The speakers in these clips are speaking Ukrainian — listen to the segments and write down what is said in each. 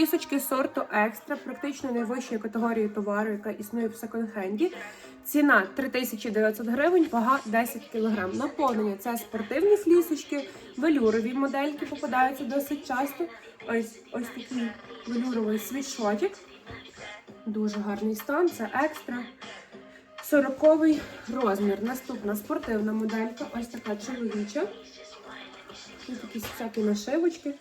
Флісочки сорту екстра, практично найвищої категорії товару, яка існує в секонд-хенді. Ціна 3900 гривень, вага 10 кг. Наповнення це спортивні флісочки, велюрові модельки попадаються досить часто. Ось ось такий велюровий світшотик. Дуже гарний стан, це екстра. 40 розмір. Наступна спортивна моделька. Ось така чоловіча. Тут якісь всякі нашивочки.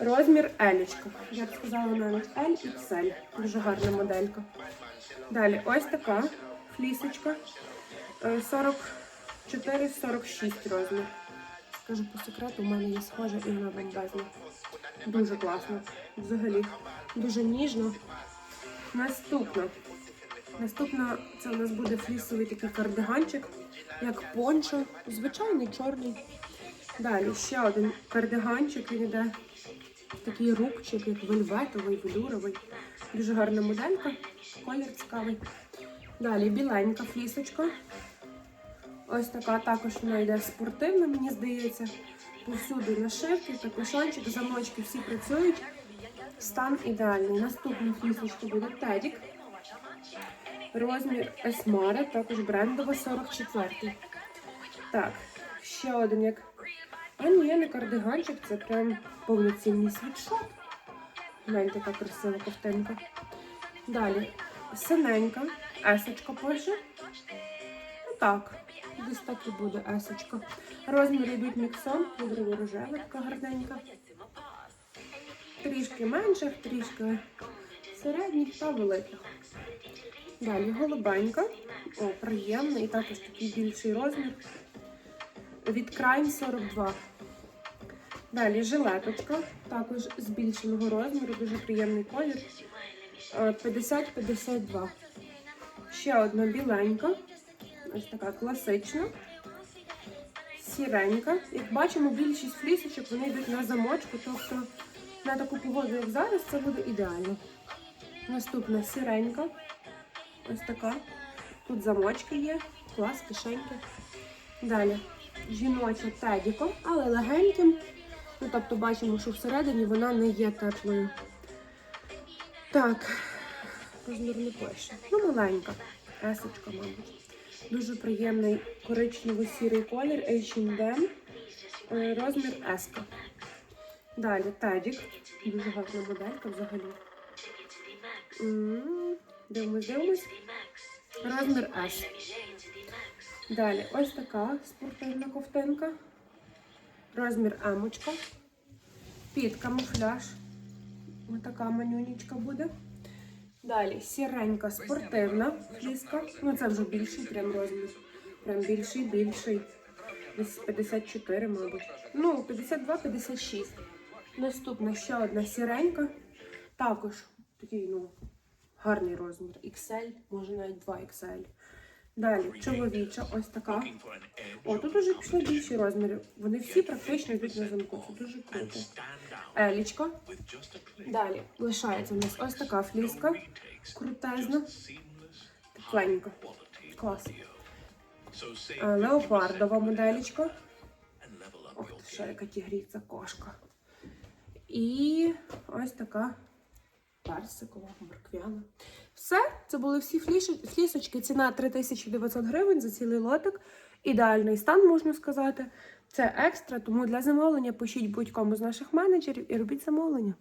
Розмір Елічка. Я б сказала навіть L XL. Дуже гарна моделька. Далі ось така флісочка. Е, 44-46 розмір. Скажу по секрету, у мене є схожа і вона бомбезна. Дуже класно. Взагалі. Дуже ніжно. Наступна. Наступна це у нас буде флісовий такий кардиганчик, як пончо, звичайний чорний. Далі ще один кардиганчик, він іде такий рубчик, як вельветовий, велюровий. Дуже гарна моделька, колір цікавий. Далі біленька флісочка. Ось така також вона йде спортивна, мені здається. Повсюди нашивки, капюшончик, замочки всі працюють. Стан ідеальний. Наступна флісочка буде Тедік. Розмір Есмара, також брендова 44. Так, ще один як. А ні, не кардиганчик, це прям повноцінний світшот. Гляньте, яка красива ковтинка. Далі синенька, есочка пише. Ну так, десь так і буде есочка. Розміри йдуть міксон, пудрово рожева, така гарненька. Трішки менших, трішки середніх та великих. Далі голубенька. О, приємна і також такий більший розмір. Від Crime 42. Далі жилеточка, також збільшеного розміру, дуже приємний колір. Е, 50-52. Ще одна біленька. Ось така класична. Сіренька. Як бачимо, більшість флісочок вони йдуть на замочку, тобто на таку погоду, як зараз, це буде ідеально. Наступна сіренька. Ось така. Тут замочки є, клас, кишеньки. Далі жіноча тедіко, але легеньким. Ну, тобто бачимо, що всередині вона не є теплою. Так, розмір не пише. Ну, маленька. Есочка, мабуть. Дуже приємний коричнево-сірий колір H&M. Е, Розмір еска. Далі тедік. Дуже гарна моделька взагалі. Дивимось, дивимось. Розмір S. Далі ось така спортивна ковтинка. Розмір емочка. Під камуфляж. Ось така манюнічка буде. Далі сіренька спортивна фліска. Ну це вже більший прям розмір. Прям більший, більший. Десь 54, мабуть. Ну, 52-56. Наступна ще одна сіренька. Також такий, ну, гарний розмір. XL, може навіть 2 XL. Далі чоловіча, ось така. О, тут уже пішли більші розміри. Вони всі практично йдуть на замку. Це дуже круто. Елічка. Далі лишається у нас ось така фліска. Крутезна. Тепленька. Клас. Е, Леопардова моделічка. Ох, ще яка тігріця кошка. І ось така персикова, морквяна. Все, це були всі флісочки. Ціна 3900 гривень за цілий лотик. Ідеальний стан, можна сказати. Це екстра, тому для замовлення пишіть будь-кому з наших менеджерів і робіть замовлення.